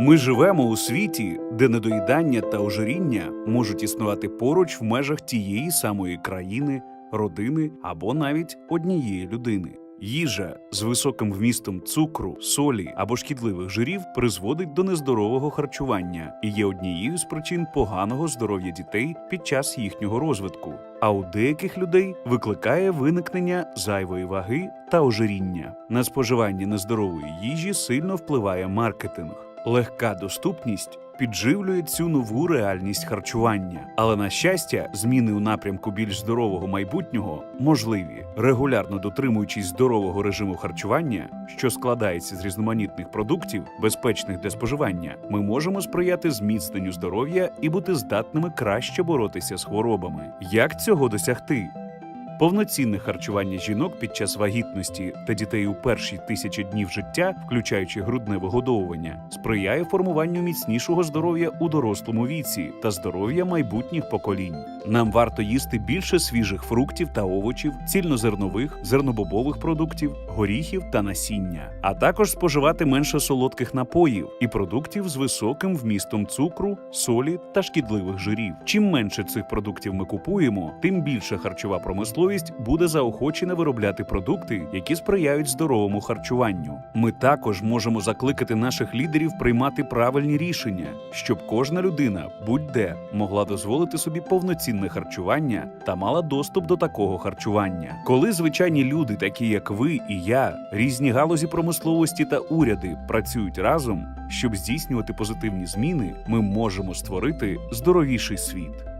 Ми живемо у світі, де недоїдання та ожиріння можуть існувати поруч в межах тієї самої країни, родини або навіть однієї людини. Їжа з високим вмістом цукру, солі або шкідливих жирів призводить до нездорового харчування і є однією з причин поганого здоров'я дітей під час їхнього розвитку. А у деяких людей викликає виникнення зайвої ваги та ожиріння. На споживання нездорової їжі сильно впливає маркетинг. Легка доступність підживлює цю нову реальність харчування. Але на щастя, зміни у напрямку більш здорового майбутнього можливі. Регулярно дотримуючись здорового режиму харчування, що складається з різноманітних продуктів, безпечних для споживання, ми можемо сприяти зміцненню здоров'я і бути здатними краще боротися з хворобами. Як цього досягти? Повноцінне харчування жінок під час вагітності та дітей у перші тисячі днів життя, включаючи грудне вигодовування, сприяє формуванню міцнішого здоров'я у дорослому віці та здоров'я майбутніх поколінь. Нам варто їсти більше свіжих фруктів та овочів, цільнозернових, зернобобових продуктів, горіхів та насіння, а також споживати менше солодких напоїв і продуктів з високим вмістом цукру, солі та шкідливих жирів. Чим менше цих продуктів ми купуємо, тим більше харчова промисловість буде заохочена виробляти продукти, які сприяють здоровому харчуванню. Ми також можемо закликати наших лідерів приймати правильні рішення, щоб кожна людина будь-де могла дозволити собі повноцінне харчування та мала доступ до такого харчування. Коли звичайні люди, такі як ви і я, різні галузі промисловості та уряди працюють разом, щоб здійснювати позитивні зміни, ми можемо створити здоровіший світ.